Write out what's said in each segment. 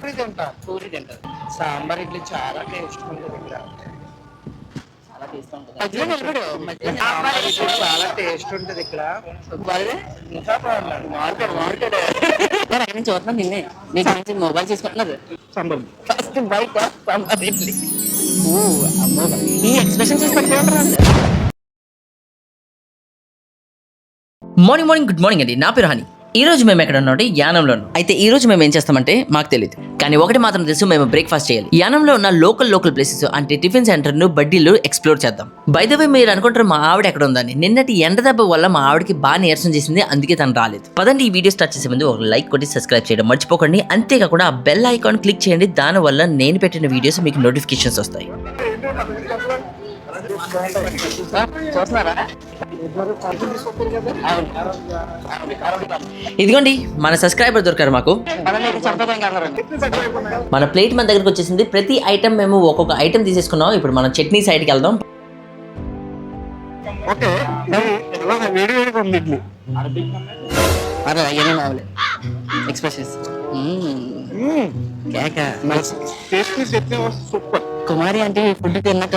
పూరి తింటా పూరి తింటారు సాంబార్ ఇడ్లీ చాలా టేస్ట్ ఉంటుంది ఇక్కడ. చాలా టేస్ట్ ఉంటుంది. సాంబార్ ఇడ్లీ ఇక్కడ. ఇంకా నుంచి చూస్తున్నాను నిన్నే. నీకు నుంచి మొబైల్ తీసుకుంటున్నారు సాంబార్. ఫస్ట్ బయట సంపాదించి ఓ అమ్మో. ఈ ఎక్స్ప్రెషన్ చూసి పెట్టుకుంటారు మార్నింగ్ మార్నింగ్ గుడ్ మార్నింగ్ అండి. నా పేరు హని. ఈ రోజు మేము ఎక్కడ ఉన్నాం యానంలో అయితే ఈ రోజు మేము ఏం చేస్తామంటే మాకు తెలియదు కానీ ఒకటి మాత్రం తెలుసు మేము బ్రేక్ఫాస్ట్ చేయాలి. యానంలో ఉన్న లోకల్ లోకల్ ప్లేసెస్ అంటే టిఫిన్ సెంటర్ను బడ్డీలు ఎక్స్ప్లోర్ చేద్దాం. బై ద మీరు అనుకుంటారు మా ఆవిడ ఎక్కడ ఉందని. నిన్నటి ఎండ దెబ్బ వల్ల మా ఆవిడకి బాగా నీరసం చేసింది అందుకే తను రాలేదు. పదండి ఈ వీడియో స్టార్ట్ చేసే ముందు ఒక లైక్ కొట్టి సబ్స్క్రైబ్ చేయడం మర్చిపోకండి. అంతేకాకుండా ఆ బెల్ ఐకాన్ క్లిక్ చేయండి. దానివల్ల నేను పెట్టిన వీడియోస్ మీకు నోటిఫికేషన్స్ వస్తాయి. ఇదిగోండి మన సబ్స్క్రైబర్ దొరికారు మాకు. మన ప్లేట్ మన దగ్గరకు వచ్చేసింది. ప్రతి ఐటమ్ మేము ఒక్కొక్క ఐటమ్ తీసేసుకున్నాం. ఇప్పుడు మనం చట్నీ సైడ్కి వెళ్దాం. కుమారి అంటే ఫుడ్ తిన్నాక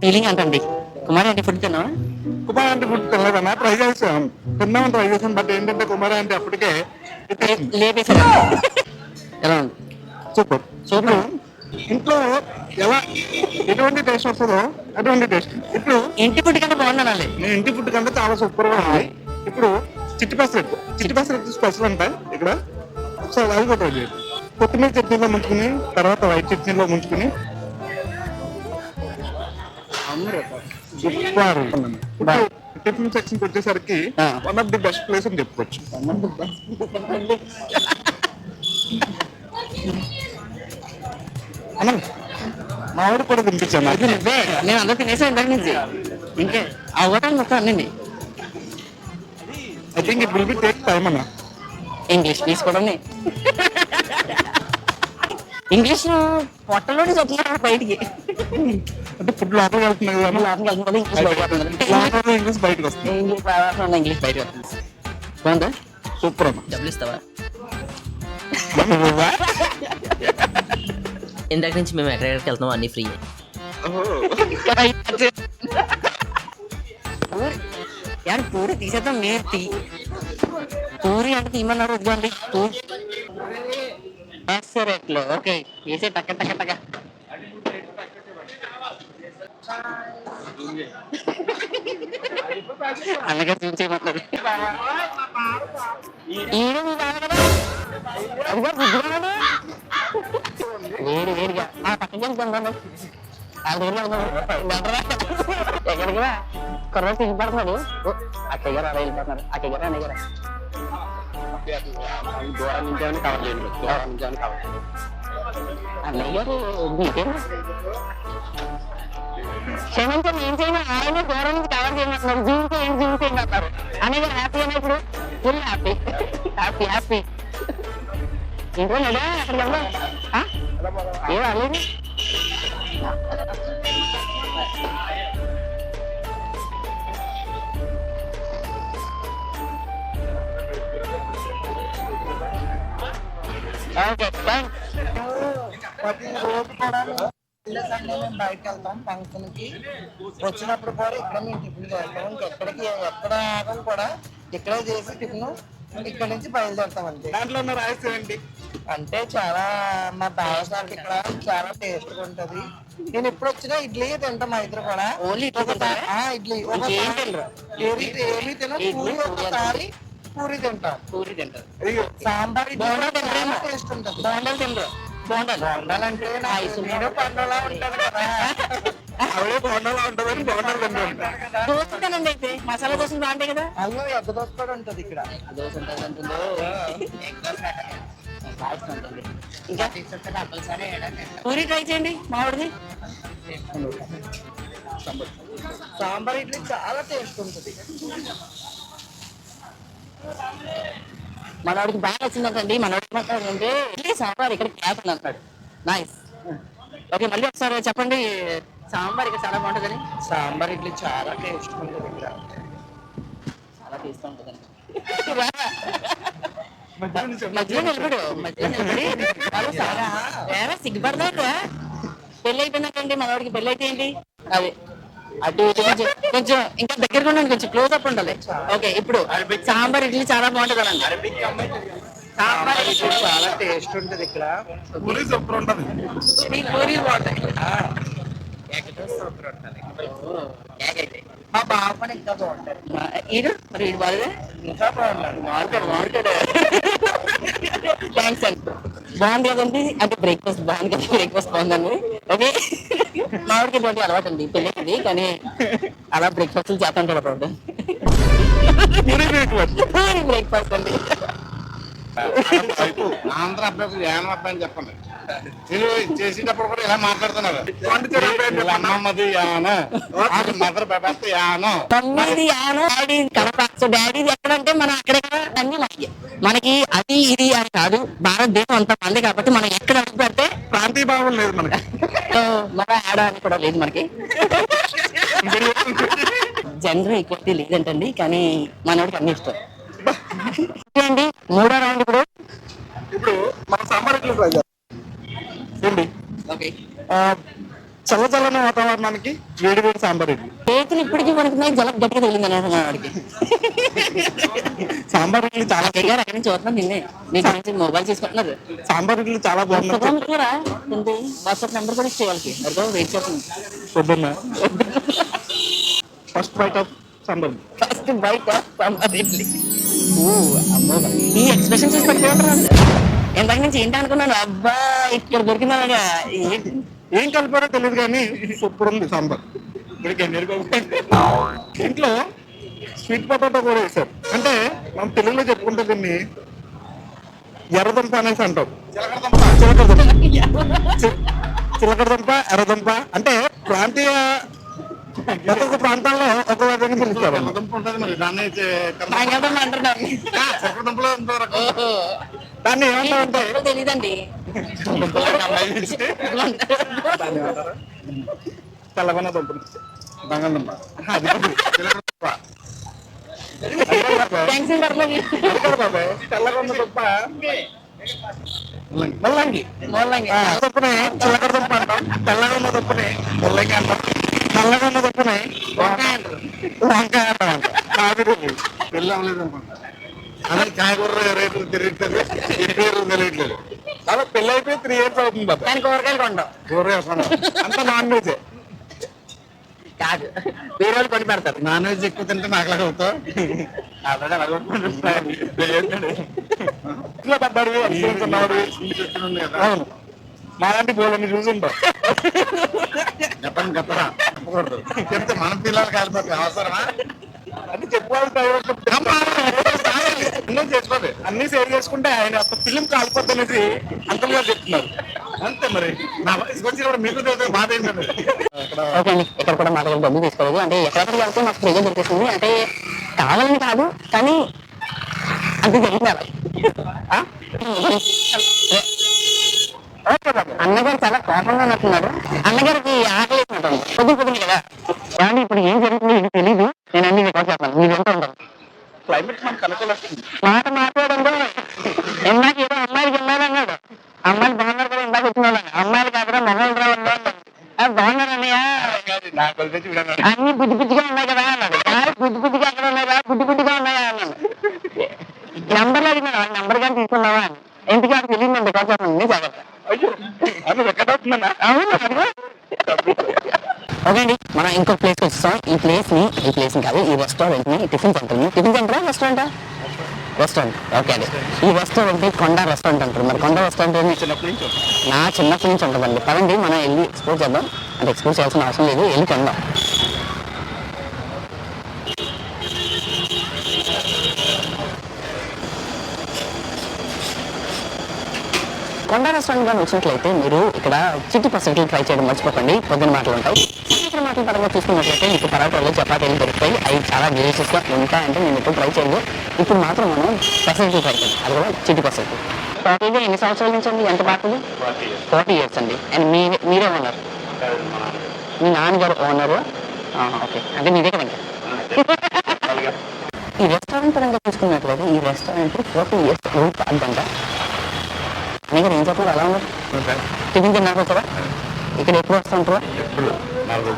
ఫీలింగ్ అంటండి కుమారి అంటే ఫుడ్ తిన్నావా? కుమార్ అంటే ఫుడ్ తినలేదన్నా ట్రై చేసాం తిన్నామని ట్రై చేసాం బట్ ఏంటంటే కుమార్ అంటే అప్పటికే లేపేసారా ఎలా ఉంది? సూపర్. సూపర్. ఇంట్లో ఎలా ఎటువంటి టేస్ట్ వస్తుందో అటువంటి టేస్ట్ ఇప్పుడు ఇంటి ఫుడ్ కంటే బాగున్నాను నేను ఇంటి ఫుడ్ కంటే చాలా సూపర్గా ఉంది. ఇప్పుడు చిట్టి పెసరెట్ చిట్టి పెసరెట్ స్పెషల్ అంట ఇక్కడ. ఒకసారి అది కూడా చేయండి. కొత్తిమీర చట్నీలో ముంచుకుని తర్వాత వైట్ చట్నీలో ముంచుకుని. సూపర్ టిఫిన్ సెక్షన్ వచ్చేసరికి. One of the best place అని చెప్పుకోవచ్చు. అన్న. మా వాడు కూడా తినిపించాను ఇది నువ్వే. నేను అందరూ తినేసాను ఇందాక నుంచి. ఇంకే. అవ్వటాలు మొత్తం అన్నీ I think it will be take time అన్న. ఇంగ్లీష్ తీసుకోవడం ఇంగ్లీష్ పొట్టలోనే చెప్తున్నారు బయటికి. అంటే ఫుడ్ లోపలికి వెళ్తుంది కదా లోపలికి ఇంగ్లీష్ బయట వస్తుంది. లోపల ఇంగ్లీష్ బయటకు వస్తుంది. ఇంగ్లీష్ బాగా ఇంగ్లీష్ వస్తుంది. బాగుందా? సూపర్ అన్న డబ్బులు ఇస్తావా? ఇందాక నుంచి మేము ఎక్కడెక్కడికి వెళ్తాం అన్ని ఫ్రీ యార్ పూరి తీసేద్దాం మీరు తీ. పూరి అంటే తీయమన్నారు వద్దండి రేట్లు ఓకే. వేసే టక్క టక్క టక్క. అన్నగా చూసేయమంటారు ఈడు మీ బావ కదా అదిగో బుద్ధి కదా వేడి వేడిగా ఆ పక్కకి వెళ్తాను ఆ వేడిగా ఎక్కడికి రా కుర్ర సిగ్గుపడుతున్నాడు ఓ, అక్కయ్య గారు అలా వెళ్ళిపోతున్నారు అక్కయ్య గారు అన్నయ్య గారు దూరం నుంచి ఏమైనా కవర్ చేయండి దూరం నుంచి ఏమైనా కవర్ చేయండి అన్నయ్య గారు మీకేం క్షమించండి ఏం చేయను? ఆయన దూరం నుంచి కవర్ చేయమంటున్నారు జీవితం ఏం జీవితం అంటారు. అనేది హ్యాపీ అయినప్పుడు ఫుల్ హ్యాపీ హ్యాపీ హ్యాపీ ఇంట్లో లేదా అక్కడ వెళ్దాం ఏం అలేదు ఓకే థ్యాంక్స్ ప్రతి రోజు కూడా సండే సండే మేము బయటకు వెళ్తాం ఫంక్షన్కి వచ్చినప్పుడు కూడా ఇక్కడ మేము టిఫిన్ చేస్తాం. ఇంకెక్కడికి ఎక్కడ ఆగం కూడా ఇక్కడే చేసి టిఫిన్ ఇక్కడ నుంచి బయలుదేరుతాం అంతే దాంట్లో ఉన్న రహస్యం ఏంటి? అంటే చాలా మా బావసారికి ఇక్కడ చాలా టేస్ట్ ఉంటది. నేను ఎప్పుడు వచ్చినా ఇడ్లీ తింటాం మా ఇద్దరు కూడా. ఓన్లీ ఇడ్లీ తినరు? ఏమి ఏమి తిన ఇడ్లీ, పూరి పూరి ఒకసారి పూరి తింటాం. పూరి తింటారు. సాంబార్ ఇడ్లీ టేస్ట్ ఉంటుంది. బోండాలు బోండాలంటే నాకు నేను పండులా ఉంటది కదా. అవే బోండాలా ఉంటదని బోండాలు తింటూ ఉంటాను దోశ తినండి అయితే. మసాలా దోశలు బాగుంటాయి కదా. ఎగ్గ దోశ కూడా ఉంటది ఇక్కడ. దోశ ఉంటుంది అంటుందో ఇంకా పూరి ట్రై చేయండి మామిడిది. సాంబార్ ఇడ్లీ చాలా టేస్ట్ ఉంటుంది. మనవాడికి బాగా నచ్చిందంటండి మనవాడికి మాట్లాడంటే ఇడ్లీ సాంబార్ ఇక్కడ క్యాప్ అంటాడు. నైస్ ఓకే మళ్ళీ ఒకసారి చెప్పండి సాంబార్ ఇక్కడ చాలా బాగుంటుందని. సాంబార్ ఇడ్లీ చాలా టేస్ట్ ఉంటుంది ఇక్కడ. చాలా టేస్ట్ ఉంటుందండి. మధ్యలో నిలబడు మధ్యలో నిలబడి. వాళ్ళు పెళ్ళి అయిపోయినాకండి మనవాడికి పెళ్ళి అయితే ఏంటి? అది. అటు ఇటు కొంచెం కొంచెం ఇంకా దగ్గరగా ఉండండి కొంచెం క్లోజ్ అప్ ఉండాలి. ఓకే ఇప్పుడు సాంబార్ ఇడ్లీ చాలా బాగుంటుంది అండి సాంబార్ ఇడ్లీ చాలా టేస్ట్ ఉంటుంది ఇక్కడ. పూరి సూపర్ ఉంటది. ఈ పూరీలు బాగుంటాయి. ఎక్కడ సూపర్ ఉంటుంది. ఏకైతే. మా బావ పని ఇంకా బాగుంటుంది మా- ఈడు? మరి ఈడు బాగా ఇంకా బాగుంటుంది బాగుంటాడు బాగుంటాడు. థ్యాంక్స్ అండి. బాగుంది కదండి? అంటే బ్రేక్ఫాస్ట్ బాగుంది కదా బ్రేక్ఫాస్ట్ బాగుందండి. ఓకే మామిడికి అలవాటు అండి పెళ్ళికి కానీ అలా బ్రేక్ఫాస్ట్ చేస్తుంటాడు అప్పుడు బ్రేక్ఫాస్ట్ అండి. ఆంధ్ర అబ్బాయి యానం అబ్బాయి అని చెప్పండి. మీరు చేసేటప్పుడు కూడా ఇలా మాట్లాడుతున్నారు. అమ్మమ్మది యాన మదర్ బెబెత్త యానం. తమ్మిది యాను డాడీ కడప సో డాడీ ఎక్కడంటే మనం అన్ని మనకి మనకి అది ఇది అని కాదు. భారతదేశం అంత మంది కాబట్టి మనం ఎక్కడ అడుగు పెడితే ప్రాంతీయ భావం లేదు మనకి. మన ఆడ అని కూడా లేదు మనకి. జనరల్ ఈక్వాలిటీ లేదంటండి కానీ మనోడికి అన్ని ఇష్టం. అండి మూడో రౌండ్ ఇప్పుడు? ఇప్పుడు మన సాంబార్ ఇడ్లీ ట్రై చేద్దాం ఓకే. చల్ల చల్లని వాతావరణానికి వేడి వేడి సాంబార్ ఇడ్లీ చేతులు ఇప్పటికీ మనకి జల గట్టిగా తగిలింది అన్నమాట మనవాడికి సాంబార్ ఇడ్లీ చాలా గారు అక్కడి నుంచి చూస్తున్నాం నిన్నే. మీ గురించి మొబైల్ తీసుకుంటున్నారు. సాంబార్ ఇడ్లీ చాలా బాగుంది. కూడా ఏంటి? వాట్సాప్ నెంబర్ కూడా ఇచ్చే వాళ్ళకి. అదిగో వెయిట్ చేస్తుంది పొద్దున్న. First bite of sambar first బయట సంపాదించి ఓ అమ్మో. ఈ ఎక్స్ప్రెషన్ చూసి పెట్టుకుంటున్నాను ఇంతకు నుంచి ఏంటి అనుకున్నాను? అబ్బా ఇక్కడ దొరికిందా ఏం కలిపారో తెలియదు కానీ సూపర్ ఉంది సాంబార్. ఇక్కడికి ఇంట్లో స్వీట్ పొటాటో కూడా వేశారు. అంటే మనం తెలుగులో చెప్పుకుంటే దీన్ని ఎర్రదుంప అనేసి అంటాం చిలకడదుంప ఎర్రదుంప అంటే ప్రాంతీయ ఒక్కొక్క ప్రాంతాల్లో ఒక్కొక్క విధంగా పిలుస్తారు దాన్ని ఏమంటారంటే తెలీదండి. తెల్లగొన్న దుంప బంగాళదుంప. అది చిలకడదుంప థ్యాంక్స్ అండి అట్లా తెల్లగొన్న దుంప ముల్లంగి. చిలకడ అంటాం. ముల్లంగి అంటాం. నల్లగొన్న దుంపని వంకాయ అంటారు వంకాయ అంటాం అంట. కాదు పెళ్ళి అవ్వలేదు అనుకుంటా అదే కాయగూర రేట్లు తిరగట్లేదు ఏ పేరు తెలియట్లేదు. అలా పెళ్ళి అయిపోయి త్రీ ఇయర్స్ అవుతుంది బాబా. కూరగాయలు కొండం కూర వేస్తాను అంత నాన్ వెజ్ కాదు. వేరే వాళ్ళు కొని పెడతారు. నాన్ వెజ్ ఎక్కువ తింటే నాకు లాగా అవుతావు? ఇట్లా పడ్డాడు అవును. మాలాంటి బోలని చూసుంటాం చెప్పండి చెప్పరా. చెప్పకూడదు. చెప్తే మన పిల్లలు కాలిపోతే అవసరమా? అది చెప్పుకోవాలి అన్నీ చేసుకోవాలి అన్ని సేవ్ చేసుకుంటే ఆయన ఫిలిం కాలిపోద్ది అనేసి అంతగా చెప్తున్నారు. అంతే మరి. నా మీకు బాధ ఇక్కడ కూడా తీసుకోలేదు అంటే ఎక్కడెక్కడికి వెళ్తే మాకు ఫ్రీగా దొరికేస్తుంది అంటే కావాలని కాదు కానీ జరిగింది బాబు అన్నగారు చాలా కోపంగా ఉన్నట్టున్నారు. అన్నగారికి ఆకలి పొద్దు కదా. కానీ ఇప్పుడు ఏం జరుగుతుందో ఇది తెలీదు. నేను అన్ని రికార్డ్ చేస్తాను. మీరు ఎంత ఉంటాను క్లైమేట్ మనకు అనుకూలిస్తుంది. మాట చూడండి అన్ని బుద్ధి బుద్ధిగా ఉన్నాయి కదా అన్నాడు. బుద్ధి బుద్ధిగా ఎక్కడ ఉన్నాయా బుద్ధి బుద్ధిగా ఉన్నాయా అన్నాడు. నంబర్లు అడిగినాడు నంబర్ కానీ తీసుకున్నావా? అని. ఎందుకు అది తెలియదు రికార్డ్ చేస్తాను జాగ్రత్త అయ్యో అది ఎక్కడ అవుతుందన్నా? అవును అదిగో. ఓకే అండి మనం ఇంకో ప్లేస్ వచ్చేసాం ఈ ప్లేస్ని ఈ ప్లేస్ని కాదు ఈ రెస్టారెంట్ని టిఫిన్ సెంటర్ని. టిఫిన్ సెంటరా రెస్టారెంటా రెస్టారెంట్ ఓకే అండి. ఈ రెస్టారెంట్ కొండ రెస్టారెంట్ అంటారు. మరి కొండ రెస్టారెంట్ ఏంటి? చిన్నప్పటి నుంచి నా చిన్నప్పటి నుంచి ఉంటుందండి. పదండి మనం వెళ్ళి ఎక్స్ప్లోర్ చేద్దాం. అంటే ఎక్స్ప్లోర్ చేయాల్సిన అవసరం లేదు వెళ్ళి కొందాం కొండ రెస్టారెంట్ కానీ వచ్చినట్లయితే మీరు ఇక్కడ చిట్టి పసట్లు ట్రై చేయడం మర్చిపోకండి. పొద్దున మాటలు ఉంటాయి. సాయంత్రం మాటల పరంగా చూసుకున్నట్లయితే మీకు పరాటాలు చపాతీలు దొరుకుతాయి. అవి చాలా డెలిషియస్గా ఉంటాయంటే నేను ఎప్పుడు ట్రై చేయలేదు ఇప్పుడు మాత్రం మనం పసట్లు ట్రై చేద్దాం. అది కూడా చిట్టి పసట్లు ఇది ఎన్ని సంవత్సరాల నుంచి అండి? ఎంత పాతది? ఫార్టీ ఇయర్స్ అండి. అండ్ మీరే మీరే ఉన్నారు మీ నాన్నగారు ఓనరు ఓకే అంటే మీదే కదండి ఈ రెస్టారెంట్ పరంగా చూసుకున్నట్లయితే ఈ రెస్టారెంట్ ఫోర్టీ ఇయర్స్ ఓల్డ్ అన్నయ్య గారు ఏం చెప్పారు? అలా ఉన్నారు? టిఫిన్ తిన్నారు వచ్చారా ఇక్కడ ఎప్పుడు వస్తుంటారా? నలభై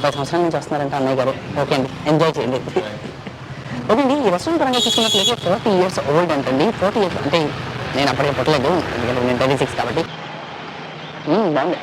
దగ్గర సంవత్సరాలు నుంచి వస్తున్నారంట అన్నయ్య గారు. ఓకే అండి. ఎంజాయ్ చేయండి. ఓకే అండి ఈ రెస్టారెంట్ పరంగా చూసుకున్నట్లయితే ఫార్టీ ఇయర్స్ ఓల్డ్ అంటండి. ఫార్టీ ఇయర్స్ అంటే నేను అప్పటికే పుట్టలేదు. ఎందుకంటే నేను థర్టీ సిక్స్ కాబట్టి బాగుంది.